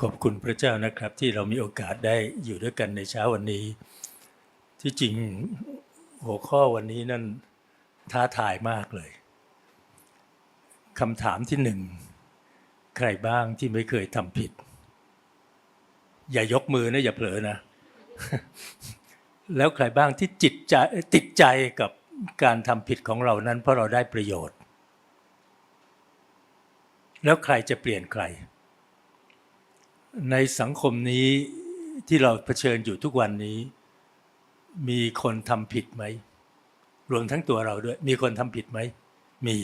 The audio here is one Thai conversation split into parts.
ขอบคุณพระเจ้านะครับที่เรามีโอกาสได้อยู่ด้วยกันในเช้าวันนี้ ที่จริงหัวข้อวันนี้นั่นท้าทายมากเลยคำถามที่หนึ่งใครบ้างที่ไม่เคยทำผิด อย่ายกมือนะอย่าเผลอนะ แล้วใครบ้างที่จิตใจติดใจกับการทำผิดของเรานั้น เพราะเราได้ประโยชน์ แล้วใครจะเปลี่ยนใคร ในสังคมนี้ที่เราเผชิญอยู่ทุกวันนี้ มีคนทำผิดไหม รวมทั้งตัวเราด้วย มีคนทำผิดไหม มี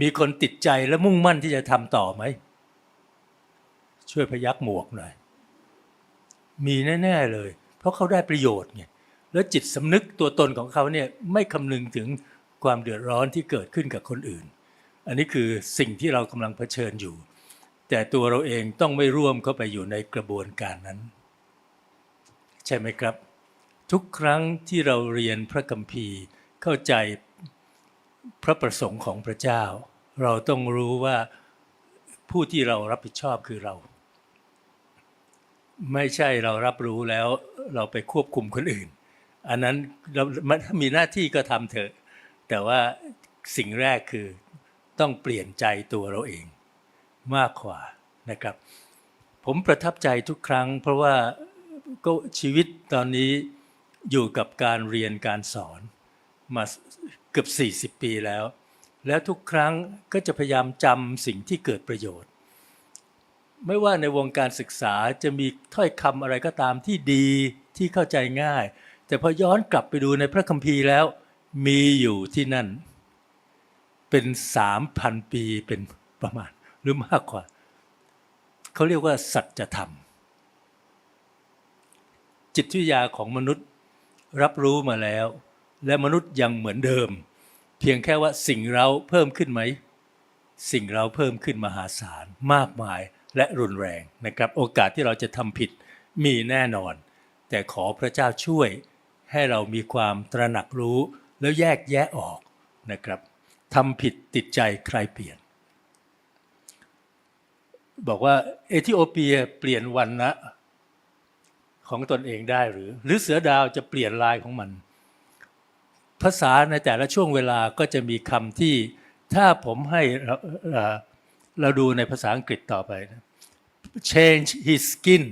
มีคนติดใจและมุ่งมั่นที่จะทำต่อไหม ช่วยพยักหมวกหน่อย มีแน่ ๆเลย เพราะเขาได้ประโยชน์ไง แล้วจิตสำนึกตัวตนของเขาเนี่ยไม่คำนึงถึงความเดือดร้อนที่เกิดขึ้นกับคนอื่น อันนี้คือสิ่งที่เรากำลังเผชิญอยู่ แต่ตัวเราเองต้องไม่ร่วมเข้าไปอยู่ในกระบวนการนั้น ใช่ไหมครับ ทุกครั้งที่เราเรียนพระคัมภีร์เข้าใจพระประสงค์ของพระเจ้า เราต้องรู้ว่าผู้ที่เรารับผิดชอบคือเรา ไม่ใช่เรารับรู้แล้วเราไปควบคุมคนอื่น อันนั้นเราถ้ามีหน้าที่ก็ทำเถอะ แต่ว่าสิ่งแรกคือต้องเปลี่ยนใจตัวเราเอง มากกว่านะครับ ผมประทับใจทุกครั้ง เพราะว่าก็ชีวิตตอนนี้อยู่กับการเรียนการสอนมาเกือบ 40 ปีแล้ว แล้วทุกครั้งก็จะพยายามจำสิ่งที่เกิดประโยชน์ ไม่ว่าในวงการศึกษาจะมีถ้อยคำอะไรก็ตามที่ดีที่เข้าใจง่าย แต่พอย้อนกลับไปดูในพระคัมภีร์แล้ว มีอยู่ที่นั่น เป็นสามพันปีเป็นประมาณ รือมากกว่า เขาเรียกว่าสัจธรรม จิตวิทยาของมนุษย์รับรู้มาแล้ว และมนุษย์ยังเหมือนเดิม เพียงแค่ว่าสิ่งเราเพิ่มขึ้นไหม สิ่งเราเพิ่มขึ้นมหาศาลมากมายและรุนแรงนะครับ โอกาสที่เราจะทำผิดมีแน่นอน แต่ขอพระเจ้าช่วยให้เรามีความตระหนักรู้แล้วแยกแยะออกนะครับทำผิดติดใจใครเปลี่ยน บอกว่าเอธิโอเปียเปลี่ยนวันนะของตนเองได้หรือ หรือเสือดาวจะเปลี่ยนลายของมัน ภาษาในแต่ละช่วงเวลาก็จะมีคำที่ถ้าผมให้เราดูในภาษาอังกฤษต่อไปนะ change his skin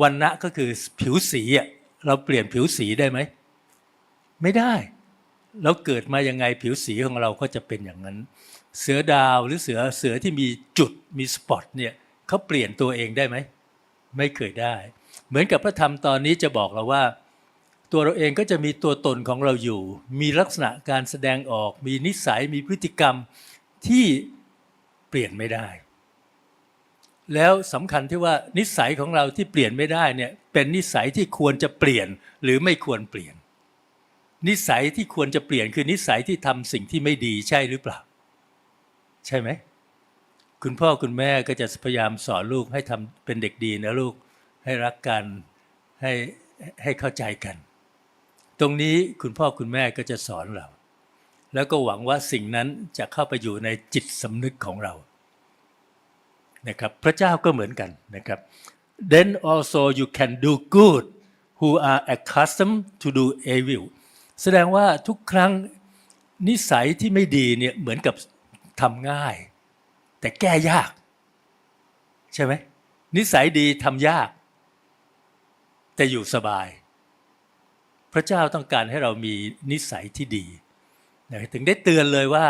วันนะก็คือผิวสีเราเปลี่ยนผิวสีได้ไหม ไม่ได้ เราเกิดมายังไงผิวสีของเราก็จะเป็นอย่างนั้น เสือดาวหรือเสือเสือที่มีจุดมีสปอตเนี่ยเขาเปลี่ยนตัวเองได้ไหม ไม่เคยได้ เหมือนกับพระธรรมตอนนี้จะบอกเราว่า ตัวเราเองก็จะมีตัวตนของเราอยู่ มีลักษณะการแสดงออก มีนิสัยมีพฤติกรรมที่เปลี่ยนไม่ได้ แล้วสำคัญที่ว่านิสัยของเราที่เปลี่ยนไม่ได้เนี่ยเป็นนิสัยที่ควรจะเปลี่ยนหรือไม่ควรเปลี่ยน นิสัยที่ควรจะเปลี่ยนคือนิสัยที่ทำสิ่งที่ไม่ดีใช่หรือเปล่า ใช่ไหม คุณพ่อคุณแม่ก็จะพยายามสอนลูกให้ทำเป็นเด็กดีนะลูกให้รักกันให้ให้เข้าใจกัน ตรงนี้คุณพ่อคุณแม่ก็จะสอนเรา แล้วก็หวังว่าสิ่งนั้นจะเข้าไปอยู่ในจิตสำนึกของเรานะครับพระเจ้าก็เหมือนกันนะครับ then also you can do good who are accustomed to do evil แสดงว่าทุกครั้งนิสัยที่ไม่ดีเนี่ยเหมือนกับทำง่าย แต่แก้ยาก ใช่ไหมนิสัยดีทำยาก แต่อยู่สบาย พระเจ้าต้องการให้เรามีนิสัยที่ดีนะถึงได้เตือนเลยว่า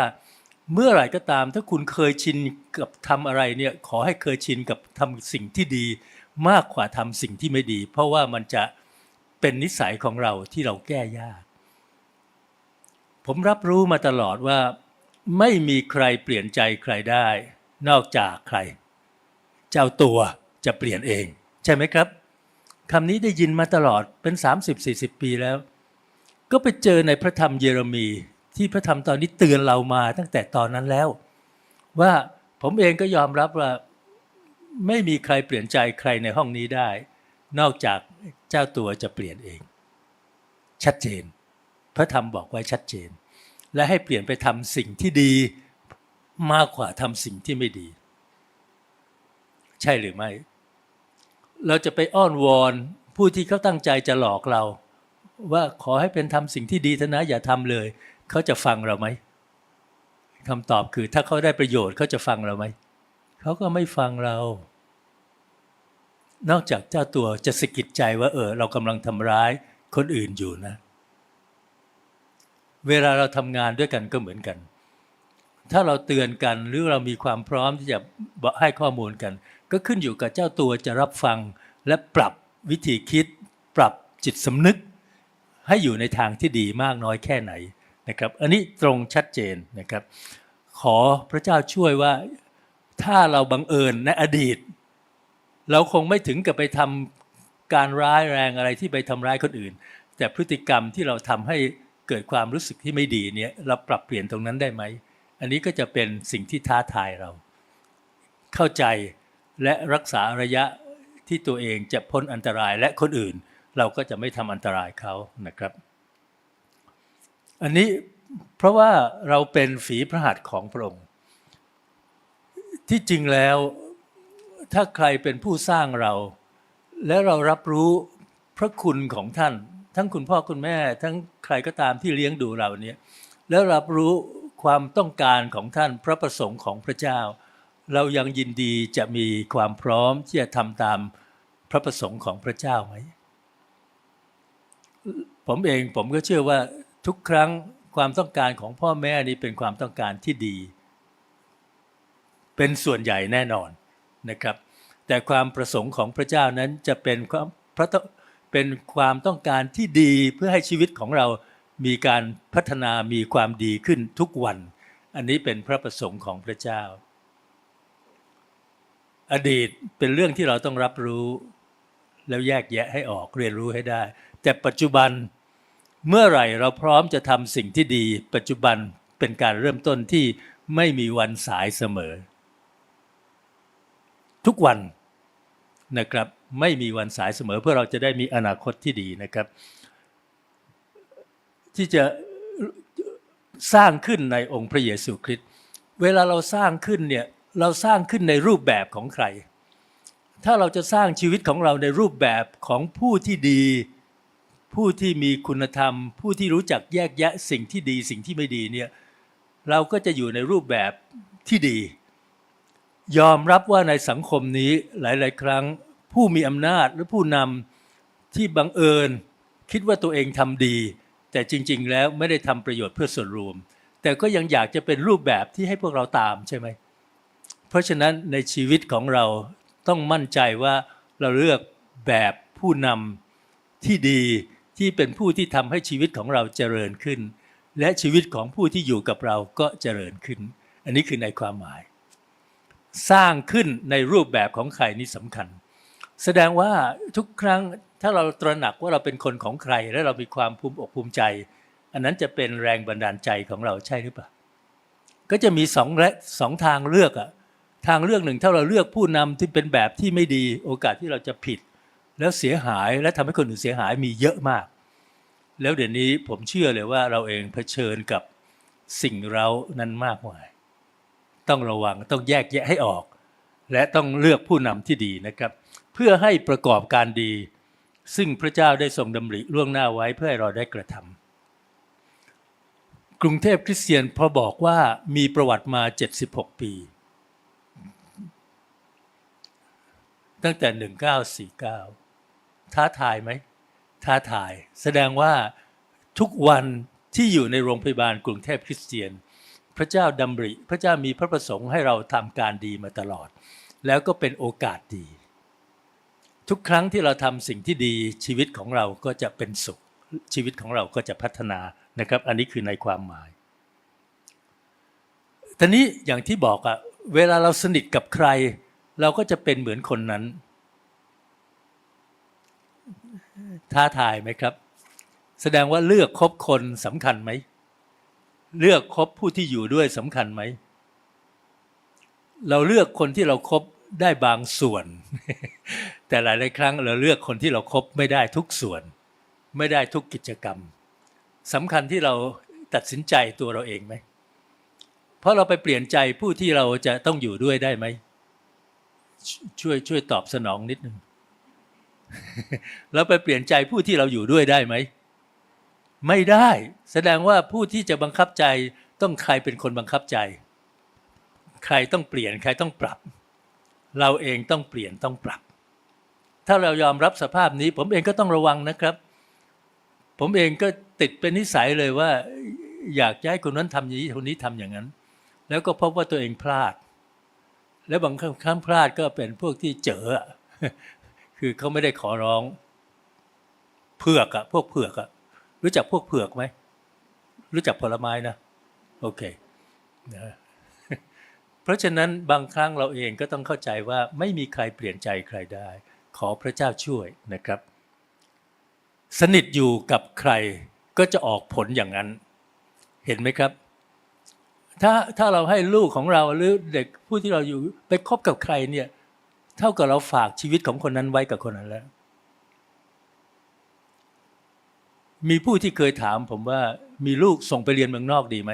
เมื่อไหร่ก็ตามถ้าคุณเคยชินกับทำอะไรเนี่ยขอให้เคยชินกับทำสิ่งที่ดี มากกว่าทำสิ่งที่ไม่ดี เพราะว่ามันจะเป็นนิสัยของเราที่เราแก้ยาก ผมรับรู้มาตลอดว่า ไม่มีใครเปลี่ยนใจใครได้ นอกจากใคร เจ้าตัวจะเปลี่ยนเอง ใช่ไหมครับคำนี้ได้ยินมาตลอดเป็น 30-40 ปีแล้ว ก็ไปเจอในพระธรรมเยเรมี ที่พระธรรมตอนนี้เตือนเรามาตั้งแต่ตอนนั้นแล้ว ว่าผมเองก็ยอมรับว่า ไม่มีใครเปลี่ยนใจใครในห้องนี้ได้ นอกจากเจ้าตัวจะเปลี่ยนเอง ชัดเจน พระธรรมบอกไว้ชัดเจน และให้เปลี่ยนไปทำสิ่งที่ดีมากกว่าทำสิ่งที่ไม่ดี ใช่หรือไม่ เราจะไปอ้อนวอนผู้ที่เขาตั้งใจจะหลอกเรา ว่าขอให้เป็นทำสิ่งที่ดีเถอะนะอย่าทำเลย เขาจะฟังเราไหมคำตอบคือถ้าเขาได้ประโยชน์เขาจะฟังเราไหมเขาก็ไม่ฟังเรา นอกจากเจ้าตัวจะสะกิดใจว่าเออเรากำลังทำร้ายคนอื่นอยู่นะ เวลาเราทำงานด้วยกันก็เหมือนกัน ถ้าเราเตือนกันหรือเรามีความพร้อมที่จะให้ข้อมูลกัน ก็ขึ้นอยู่กับเจ้าตัวจะรับฟังและปรับวิธีคิด ปรับจิตสำนึก ให้อยู่ในทางที่ดีมากน้อยแค่ไหนนะครับ อันนี้ตรงชัดเจนนะครับ ขอพระเจ้าช่วยว่าถ้าเราบังเอิญในอดีต เราคงไม่ถึงกับไปทำการร้ายแรงอะไรที่ไปทำร้ายคนอื่น แต่พฤติกรรมที่เราทำให้ เกิดความรู้สึกที่ไม่ดีเนี่ยเราปรับเปลี่ยนตรงนั้นได้ไหม อันนี้ก็จะเป็นสิ่งที่ท้าทายเรา เข้าใจและรักษาระยะที่ตัวเองจะพ้นอันตรายและคนอื่น เราก็จะไม่ทำอันตรายเขานะครับ อันนี้เพราะว่าเราเป็นฝีพระหัตถ์ของพระองค์ ที่จริงแล้วถ้าใครเป็นผู้สร้างเรา และเรารับรู้พระคุณของท่าน ทั้งคุณพ่อคุณแม่ ทั้งใครก็ตามที่เลี้ยงดูเราเนี่ยแล้วรับรู้ความต้องการของท่านพระประสงค์ของพระเจ้า เรายังยินดีจะมีความพร้อมที่จะทำตามพระประสงค์ของพระเจ้าไหมผมเองผมก็เชื่อว่าทุกครั้งความต้องการของพ่อแม่นี้เป็นความต้องการที่ดี เป็นส่วนใหญ่แน่นอนนะครับ แต่ความประสงค์ของพระเจ้านั้นจะเป็นความพระ เป็นความต้องการที่ดีเพื่อให้ชีวิตของเรามีการพัฒนามีความดีขึ้นทุกวัน อันนี้เป็นพระประสงค์ของพระเจ้า อดีตเป็นเรื่องที่เราต้องรับรู้ แล้วแยกแยะให้ออกเรียนรู้ให้ได้ แต่ปัจจุบันเมื่อไหร่เราพร้อมจะทำสิ่งที่ดี ปัจจุบันเป็นการเริ่มต้นที่ไม่มีวันสายเสมอ ทุกวันนะครับ ไม่มีวันสายเสมอเพื่อเราจะได้มีอนาคตที่ดีนะครับ ที่จะสร้างขึ้นในองค์พระเยซูคริสต์เวลาเราสร้างขึ้นเนี่ยเราสร้างขึ้นในรูปแบบของใคร ถ้าเราจะสร้างชีวิตของเราในรูปแบบของผู้ที่ดี ผู้ที่มีคุณธรรม ผู้ที่รู้จักแยกแยะสิ่งที่ดีสิ่งที่ไม่ดีเนี่ยเราก็จะอยู่ในรูปแบบที่ดี ยอมรับว่าในสังคมนี้หลาย ๆ ครั้ง ผู้มีอำนาจหรือผู้นำที่บังเอิญ คิดว่าตัวเองทำดี แต่จริง ๆ แล้วไม่ได้ทำประโยชน์เพื่อส่วนรวม แต่ก็ยังอยากจะเป็นรูปแบบที่ให้พวกเราตามใช่ไหมเพราะฉะนั้นในชีวิตของเราต้องมั่นใจว่าเราเลือกแบบผู้นำที่ดีที่เป็นผู้ที่ทำให้ชีวิตของเราเจริญขึ้น และชีวิตของผู้ที่อยู่กับเราก็เจริญขึ้น อันนี้คือในความหมาย สร้างขึ้นในรูปแบบของใครนี่สำคัญ แสดงว่าทุกครั้งถ้าเราตระหนักว่าเราเป็นคนของใคร และเรามีความภูมิอกภูมิใจ อันนั้นจะเป็นแรงบันดาลใจของเราใช่หรือเปล่าก็จะมีสองและสองทางเลือกอะทางเลือกหนึ่งถ้าเราเลือกผู้นำที่เป็นแบบที่ไม่ดีโอกาสที่เราจะผิด แล้วเสียหายและทำให้คนอื่นเสียหายมีเยอะมาก แล้วเดี๋ยวนี้ผมเชื่อเลยว่าเราเองเผชิญกับสิ่งเรานั้นมากมาย ต้องระวังต้องแยกแยะให้ออก และต้องเลือกผู้นำที่ดีนะครับ เพื่อให้ประกอบการดี ซึ่งพระเจ้าได้ทรงดำริล่วงหน้าไว้เพื่อให้เราได้กระทำกรุงเทพคริสเตียนพอบอกว่ามีประวัติมา 76 ปี ตั้งแต่ 1949 ท้าทายไหม ท้าทาย แสดงว่าทุกวันที่อยู่ในโรงพยาบาลกรุงเทพคริสเตียน พระเจ้าดำริ พระเจ้ามีพระประสงค์ให้เราทำการดีมาตลอด แล้วก็เป็นโอกาสดี ทุกครั้งที่เราทำสิ่งที่ดีชีวิตของเราก็จะเป็นสุข ชีวิตของเราก็จะพัฒนานะครับ อันนี้คือในความหมายทีนี้อย่างที่บอกอะเวลาเราสนิทกับใคร เราก็จะเป็นเหมือนคนนั้น ท้าทายไหมครับ แสดงว่าเลือกคบคนสำคัญไหม เลือกคบผู้ที่อยู่ด้วยสำคัญไหม เราเลือกคนที่เราครบได้บางส่วน แต่หลายๆครั้งเราเลือกคนที่เราครบไม่ได้ทุกส่วน ไม่ได้ทุกกิจกรรมสำคัญที่เราตัดสินใจตัวเราเองไหมเพราะเราไปเปลี่ยนใจผู้ที่เราจะต้องอยู่ด้วยได้ไหมชช่วยช่วยตอบสนองนิดนึงแล้วไปเปลี่ยนใจผู้ที่เราอยู่ด้วยได้ไหม ไม่ได้ แสดงว่าผู้ที่จะบังคับใจต้องใครเป็นคนบังคับใจ ใครต้องเปลี่ยนใครต้องปรับ เราเองต้องเปลี่ยนต้องปรับ ถ้าเรายอมรับสภาพนี้ ผมเองก็ต้องระวังนะครับ ผมเองก็ติดเป็นนิสัยเลยว่า อยากจะให้คนนั้นทำอย่างนี้คนนี้ทำอย่างนั้น แล้วก็พบว่าตัวเองพลาด แล้วบางครั้งพลาดก็เป็นพวกที่เจออคือเขาไม่ได้ขอร้องเผือกอะพวกเผือกอะรู้จักพวกเผือกไหมรู้จักผลไม้นะ โอเคนะ เพราะฉะนั้นบางครั้งเราเองก็ต้องเข้าใจว่าไม่มีใครเปลี่ยนใจใครได้ ขอพระเจ้าช่วยนะครับ สนิทอยู่กับใครก็จะออกผลอย่างนั้น เห็นไหมครับ ถ้าถ้าเราให้ลูกของเราหรือเด็กผู้ที่เราอยู่ไปคบกับใครเนี่ยเท่ากับเราฝากชีวิตของคนนั้นไว้กับคนนั้นแล้ว มีผู้ที่เคยถามผมว่ามีลูกส่งไปเรียนเมืองนอกดีไหม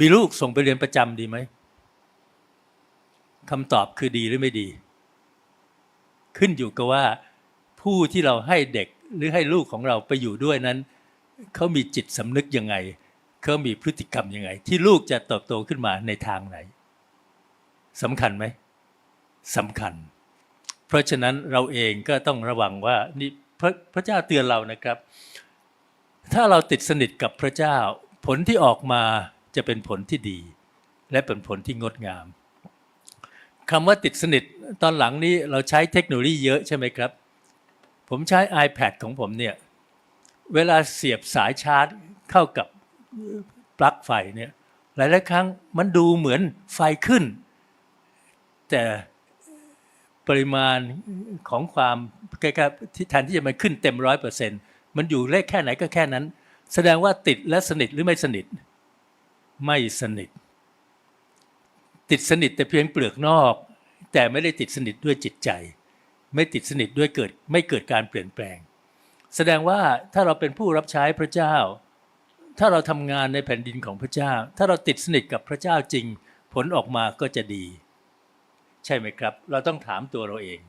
มีลูกส่งไปเรียนประจำดีไหม คำตอบคือดีหรือไม่ดี ขึ้นอยู่กับว่า ผู้ที่เราให้เด็กหรือให้ลูกของเราไปอยู่ด้วยนั้นเขามีจิตสำนึกยังไงเขามีพฤติกรรมยังไง ที่ลูกจะเติบโตขึ้นมาในทางไหนสำคัญไหมสำคัญ เพราะฉะนั้นเราเองก็ต้องระวังว่านี่พระพระเจ้าเตือนเรานะครับ ถ้าเราติดสนิทกับพระเจ้า ผลที่ออกมาจะเป็นผลที่ดี และเป็นผลที่งดงาม คำว่าติดสนิทตอนหลังนี้เราใช้เทคโนโลยีเยอะใช่ไหมครับ ผมใช้ iPad ของผมเนี่ย เวลาเสียบสายชาร์จเข้ากับปลั๊กไฟเนี่ยหลายๆครั้งมันดูเหมือนไฟขึ้น แต่ปริมาณของความใกล้ๆที่แทนที่จะมันขึ้นเต็มร้อยเปอร์เซ็นต์มันอยู่เลขแค่ไหนก็แค่นั้น แสดงว่าติดและสนิทหรือไม่สนิท ไม่สนิท ติดสนิทแต่เพียงเปลือกนอก แต่ไม่ได้ติดสนิทด้วยจิตใจ ไม่ติดสนิทด้วยเกิดไม่เกิดการเปลี่ยนแปลง แสดงว่าถ้าเราเป็นผู้รับใช้พระเจ้า ถ้าเราทำงานในแผ่นดินของพระเจ้า ถ้าเราติดสนิทกับพระเจ้าจริง ผลออกมาก็จะดี ใช่ไหมครับ เราต้องถามตัวเราเอง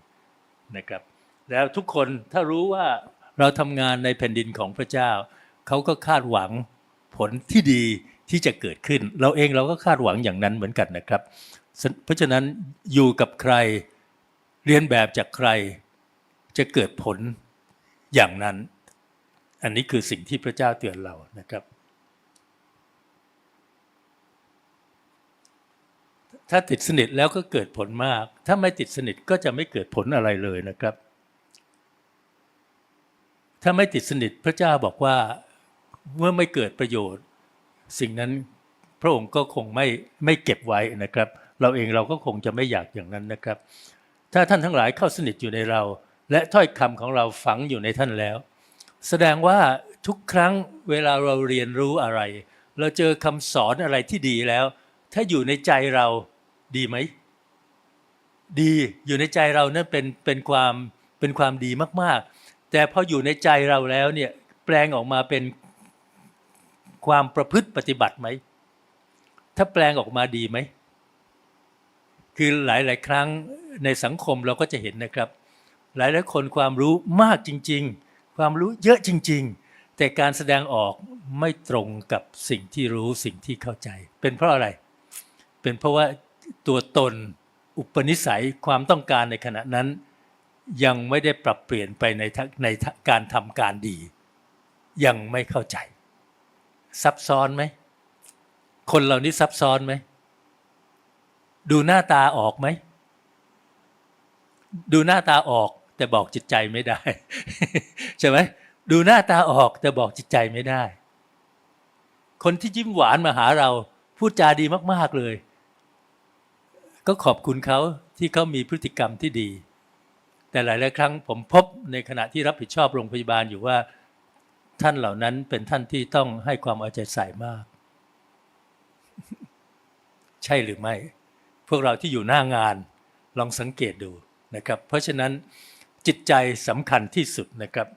นะครับ แล้วทุกคนถ้ารู้ว่าเราทำงานในแผ่นดินของพระเจ้า เขาก็คาดหวังผลที่ดี ที่จะเกิดขึ้น เราเองเราก็คาดหวังอย่างนั้นเหมือนกันนะครับ เพราะฉะนั้นอยู่กับใครเรียนแบบจากใครจะเกิดผลอย่างนั้น อันนี้คือสิ่งที่พระเจ้าเตือนเรานะครับ ถ้าติดสนิทแล้วก็เกิดผลมาก ถ้าไม่ติดสนิทก็จะไม่เกิดผลอะไรเลยนะครับ ถ้าไม่ติดสนิทพระเจ้าบอกว่าเมื่อไม่เกิดประโยชน์ สิ่งนั้นพระองค์ก็คงไม่ไม่เก็บไว้นะครับ เราเองเราก็คงจะไม่อยากอย่างนั้นนะครับ ถ้าท่านทั้งหลายเข้าสนิทอยู่ในเรา และถ้อยคำของเราฝังอยู่ในท่านแล้ว แสดงว่าทุกครั้งเวลาเราเรียนรู้อะไร เราเจอคำสอนอะไรที่ดีแล้ว ถ้าอยู่ในใจเราดีไหมดีอยู่ในใจเรานั่นเป็นเป็นความเป็นความดีมากๆ แต่พออยู่ในใจเราแล้วเนี่ยแปลงออกมาเป็น ความประพฤติปฏิบัติไหม ถ้าแปลงออกมาดีไหม คือหลาย ๆ ครั้งในสังคมเราก็จะเห็นนะครับ หลายหลายคนความรู้มากจริง ๆ ความรู้เยอะจริง ๆ แต่การแสดงออกไม่ตรงกับสิ่งที่รู้สิ่งที่เข้าใจ เป็นเพราะอะไร เป็นเพราะว่าตัวตนอุปนิสัยความต้องการในขณะนั้น ยังไม่ได้ปรับเปลี่ยนไปในในการทำการดี ยังไม่เข้าใจ ซับซ้อนไหม คนเหล่านี้ซับซ้อนไหม ดูหน้าตาออกไหม ดูหน้าตาออกแต่บอกจิตใจไม่ได้ ใช่ไหมดูหน้าตาออกแต่บอกจิตใจไม่ได้ คนที่ยิ้มหวานมาหาเรา พูดจาดีมาก ๆเลย ก็ขอบคุณเขาที่เขามีพฤติกรรมที่ดี แต่หลาย ๆ ครั้งผมพบในขณะที่รับผิดชอบโรงพยาบาลอยู่ว่า ท่านเหล่านั้นเป็นท่านที่ต้องให้ความเอาใจใส่มาก ใช่หรือไม่ พวกเราที่อยู่หน้างานลองสังเกตดูนะครับ เพราะฉะนั้นจิตใจสำคัญที่สุดนะครับ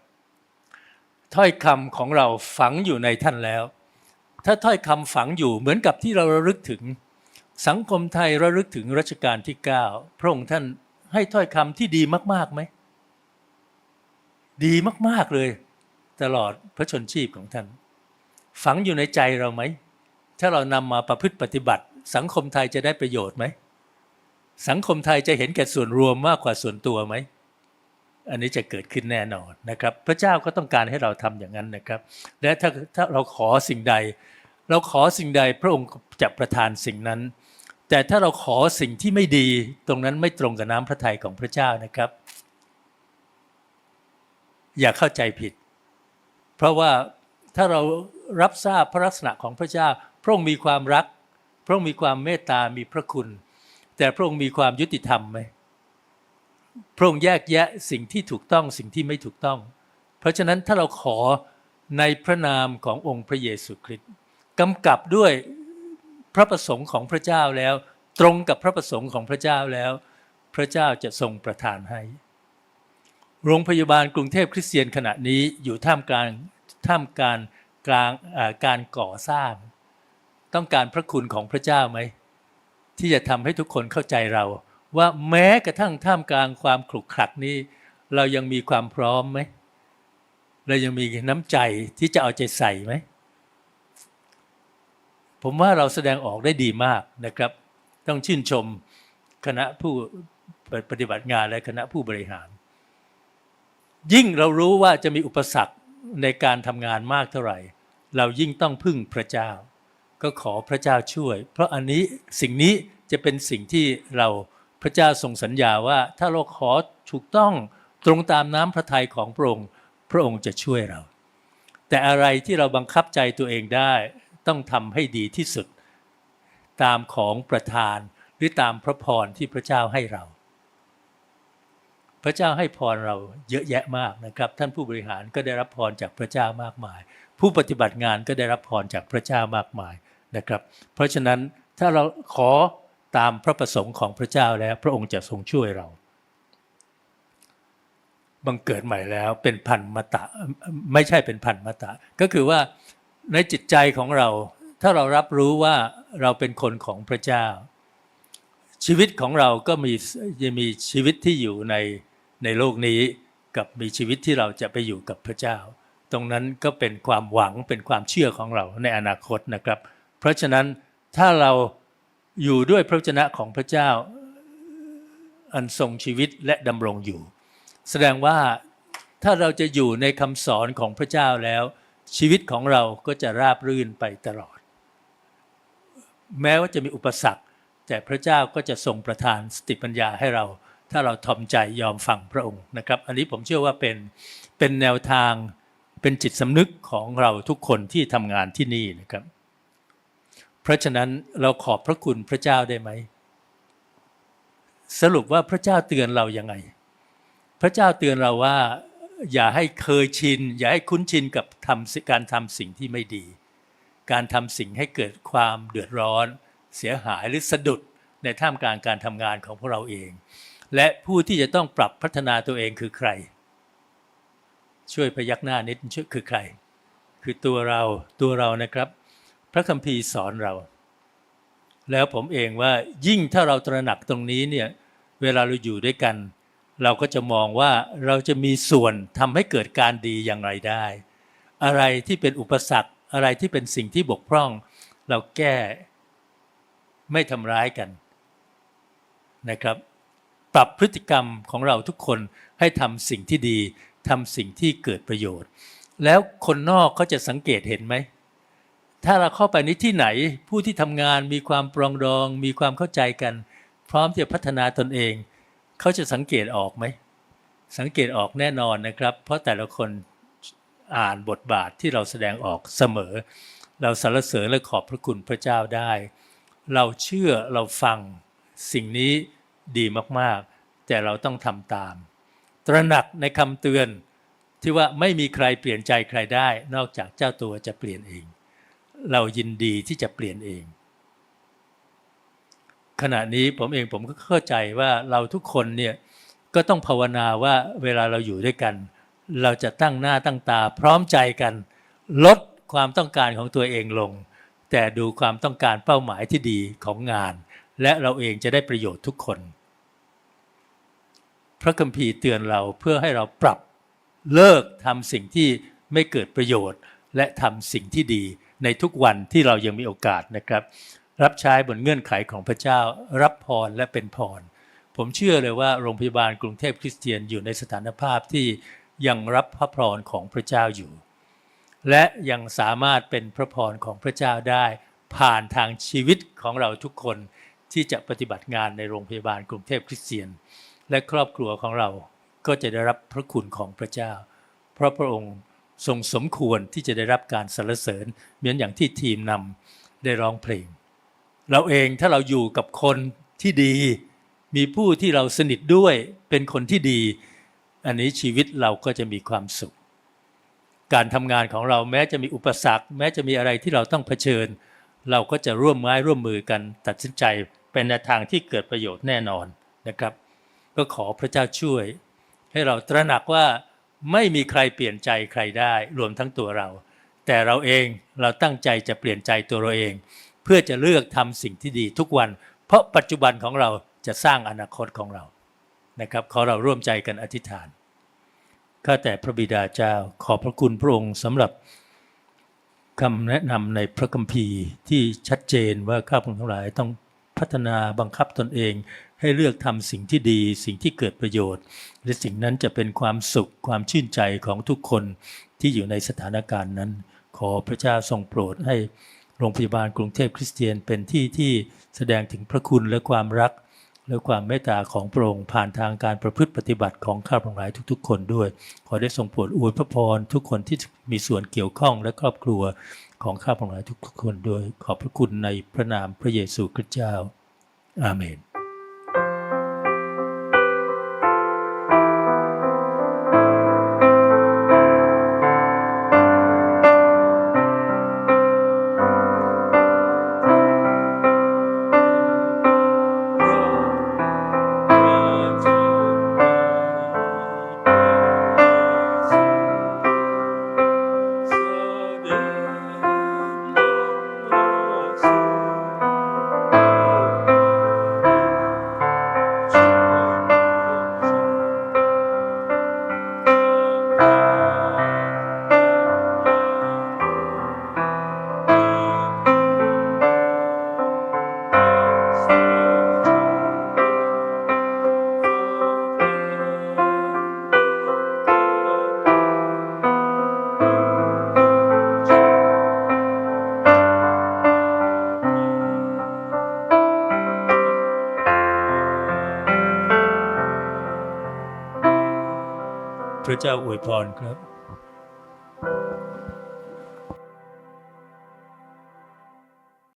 ถ้อยคำของเราฝังอยู่ในท่านแล้ว ถ้าถ้อยคำฝังอยู่เหมือนกับที่เราระลึกถึง สังคมไทยระลึกถึงรัชกาลที่ 9 พระองค์ท่านให้ถ้อยคำที่ดีมากๆไหมดีมากๆเลย ตลอดพระชนชีพของท่าน ฝังอยู่ในใจเราไหม ถ้าเรานำมาประพฤติปฏิบัติ สังคมไทยจะได้ประโยชน์ไหม สังคมไทยจะเห็นแก่ส่วนรวมมากกว่าส่วนตัวไหม อันนี้จะเกิดขึ้นแน่นอนนะครับ พระเจ้าก็ต้องการให้เราทำอย่างนั้นนะครับ และถ้าถ้าเราขอสิ่งใด เราขอสิ่งใดพระองค์จะประทานสิ่งนั้น แต่ถ้าเราขอสิ่งที่ไม่ดีตรงนั้นไม่ตรงกับน้ำพระทัยของพระเจ้านะครับ อย่าเข้าใจผิด เพราะว่าถ้าเรารับทราบพระลักษณะของพระเจ้า พระองค์มีความรัก พระองค์มีความเมตตามีพระคุณ แต่พระองค์มีความยุติธรรมไหมพระองค์แยกแยะสิ่งที่ถูกต้องสิ่งที่ไม่ถูกต้อง เพราะฉะนั้นถ้าเราขอในพระนามขององค์พระเยซูคริสต์กำกับด้วยพระประสงค์ของพระเจ้าแล้ว ตรงกับพระประสงค์ของพระเจ้าแล้ว พระเจ้าจะทรงประทานให้ โรงพยาบาลกรุงเทพคริสเตียนขณะนี้อยู่ท่ามกลางท่ามกลางกลางการก่อสร้าง ต้องการพระคุณของพระเจ้าไหม ที่จะทำให้ทุกคนเข้าใจเรา ว่าแม้กระทั่งท่ามกลางความขลุกขลักนี้ เรายังมีความพร้อมไหม เรายังมีน้ำใจที่จะเอาใจใส่ไหม ผมว่าเราแสดงออกได้ดีมากนะครับ ต้องชื่นชมคณะผู้ปฏิบัติงานและคณะผู้บริหาร ยิ่งเรารู้ว่าจะมีอุปสรรคในการทำงานมากเท่าไหร่ เรายิ่งต้องพึ่งพระเจ้า ก็ขอพระเจ้าช่วย เพราะอันนี้สิ่งนี้จะเป็นสิ่งที่เราพระเจ้าทรงสัญญาว่า ถ้าเราขอถูกต้องตรงตามน้ำพระทัยของพระองค์ พระองค์จะช่วยเรา แต่อะไรที่เราบังคับใจตัวเองได้ต้องทำให้ดีที่สุด ตามของประทานหรือตามพระพรที่พระเจ้าให้เรา พระเจ้าให้พรเราเยอะแยะมากนะครับ ท่านผู้บริหารก็ได้รับพรจากพระเจ้ามากมาย ผู้ปฏิบัติงานก็ได้รับพรจากพระเจ้ามากมายนะครับ เพราะฉะนั้นถ้าเราขอตามพระประสงค์ของพระเจ้าแล้ว พระองค์จะทรงช่วยเราบังเกิดใหม่แล้วเป็นพันมตะไม่ใช่เป็นพันมตะ ก็คือว่าในจิตใจของเรา ถ้าเรารับรู้ว่าเราเป็นคนของพระเจ้า ชีวิตของเราก็มีจะมีชีวิตที่อยู่ใน ในโลกนี้กับมีชีวิตที่เราจะไปอยู่กับพระเจ้า ตรงนั้นก็เป็นความหวังเป็นความเชื่อของเราในอนาคตนะครับ เพราะฉะนั้นถ้าเราอยู่ด้วยพระวจนะของพระเจ้าอันทรงชีวิตและดำรงอยู่ แสดงว่าถ้าเราจะอยู่ในคำสอนของพระเจ้าแล้ว ชีวิตของเราก็จะราบรื่นไปตลอด แม้ว่าจะมีอุปสรรค แต่พระเจ้าก็จะทรงประทานสติปัญญาให้เรา ถ้าเราทอมใจยอมฟังพระองค์นะครับ อันนี้ผมเชื่อว่าเป็นเป็นแนวทางเป็นจิตสำนึกของเราทุกคนที่ทำงานที่นี่นะครับ เพราะฉะนั้นเราขอบพระคุณพระเจ้าได้ไหม สรุปว่าพระเจ้าเตือนเรายังไง พระเจ้าเตือนเราว่าอย่าให้เคยชิน อย่าให้คุ้นชินกับทำการทำสิ่งที่ไม่ดี การทำสิ่งให้เกิดความเดือดร้อน เสียหายหรือสะดุดในท่ามกลางการทำงานของพวกเราเอง และผู้ที่จะต้องปรับพัฒนาตัวเองคือใคร ช่วยพยักหน้านิดช่วยคือใคร คือตัวเราตัวเรานะครับ พระคัมภีร์สอนเรา แล้วผมเองว่ายิ่งถ้าเราตระหนักตรงนี้เนี่ยเวลาเราอยู่ด้วยกัน เราก็จะมองว่าเราจะมีส่วนทำให้เกิดการดีอย่างไรได้ อะไรที่เป็นอุปสรรคอะไรที่เป็นสิ่งที่บกพร่อง เราแก้ไม่ทำร้ายกันนะครับ ปรับพฤติกรรมของเราทุกคนให้ทำสิ่งที่ดีทำสิ่งที่เกิดประโยชน์ แล้วคนนอกเขาจะสังเกตเห็นไหม ถ้าเราเข้าไปในที่ไหนผู้ที่ทำงานมีความปรองดอง มีความเข้าใจกัน พร้อมที่จะพัฒนาตนเอง เขาจะสังเกตออกไหม สังเกตออกแน่นอนนะครับ เพราะแต่ละคนอ่านบทบาทที่เราแสดงออกเสมอ เราสรรเสริญและขอบพระคุณพระเจ้าได้ เราเชื่อเราฟังสิ่งนี้ ดีมากๆ แต่เราต้องทำตาม ตระหนักในคำเตือนที่ว่าไม่มีใครเปลี่ยนใจใครได้ นอกจากเจ้าตัวจะเปลี่ยนเอง เรายินดีที่จะเปลี่ยนเอง ขณะนี้ผมเองผมก็เข้าใจว่าเราทุกคนเนี่ยก็ต้องภาวนาว่าเวลาเราอยู่ด้วยกัน เราจะตั้งหน้าตั้งตา พร้อมใจกัน ลดความต้องการของตัวเองลง แต่ดูความต้องการเป้าหมายที่ดีของงาน และเราเองจะได้ประโยชน์ทุกคน พระคัมภีร์เตือนเราเพื่อให้เราปรับเลิกทำสิ่งที่ไม่เกิดประโยชน์ และทำสิ่งที่ดีในทุกวันที่เรายังมีโอกาสนะครับ รับใช้บนเงื่อนไขของพระเจ้า รับพรและเป็นพร ผมเชื่อเลยว่าโรงพยาบาลกรุงเทพคริสเตียนอยู่ในสถานภาพที่ยังรับพระพรของพระเจ้าอยู่ และยังสามารถเป็นพระพรของพระเจ้าได้ ผ่านทางชีวิตของเราทุกคนที่จะปฏิบัติงานในโรงพยาบาลกรุงเทพคริสเตียน และครอบครัวของเราก็จะได้รับพระคุณของพระเจ้า เพราะพระองค์ทรงสมควรที่จะได้รับการสรรเสริญ เหมือนอย่างที่ทีมนำได้ร้องเพลง เราเองถ้าเราอยู่กับคนที่ดี มีผู้ที่เราสนิทด้วยเป็นคนที่ดี อันนี้ชีวิตเราก็จะมีความสุข การทำงานของเราแม้จะมีอุปสรรค แม้จะมีอะไรที่เราต้องเผชิญ เราก็จะร่วมไม้ร่วมมือกันตัดสินใจเป็นในทางที่เกิดประโยชน์แน่นอนนะครับ ก็ขอพระเจ้าช่วย ให้เราตระหนักว่าไม่มีใครเปลี่ยนใจใครได้ รวมทั้งตัวเรา แต่เราเองเราตั้งใจจะเปลี่ยนใจตัวเราเอง เพื่อจะเลือกทำสิ่งที่ดีทุกวัน เพราะปัจจุบันของเราจะสร้างอนาคตของเรานะครับขอเราร่วมใจกันอธิษฐานข้าแต่พระบิดาเจ้าขอบพระคุณพระองค์สำหรับคำแนะนำในพระคัมภีร์ที่ชัดเจนว่าข้าพเจ้าทั้งหลายต้อง พัฒนาบังคับตนเอง ให้เลือกทำสิ่งที่ดีสิ่งที่เกิดประโยชน์ และสิ่งนั้นจะเป็นความสุขความชื่นใจของทุกคนที่อยู่ในสถานการณ์นั้น ขอพระเจ้าทรงโปรดให้โรงพยาบาลกรุงเทพคริสเตียนเป็นที่ที่แสดงถึงพระคุณและความรัก และความเมตตาของพระองค์ผ่านทางการประพฤติปฏิบัติของข้าพเจ้าทั้งหลายทุก ๆ คนด้วย ขอได้ทรงโปรดอวยพระพรทุกคนที่มีส่วนเกี่ยวข้องและครอบครัวของข้าพเจ้าทั้งหลายทุกๆคนด้วย ขอบพระคุณในพระนามพระเยซูคริสต์เจ้า อาเมน ระเจ้าอวยพรครับ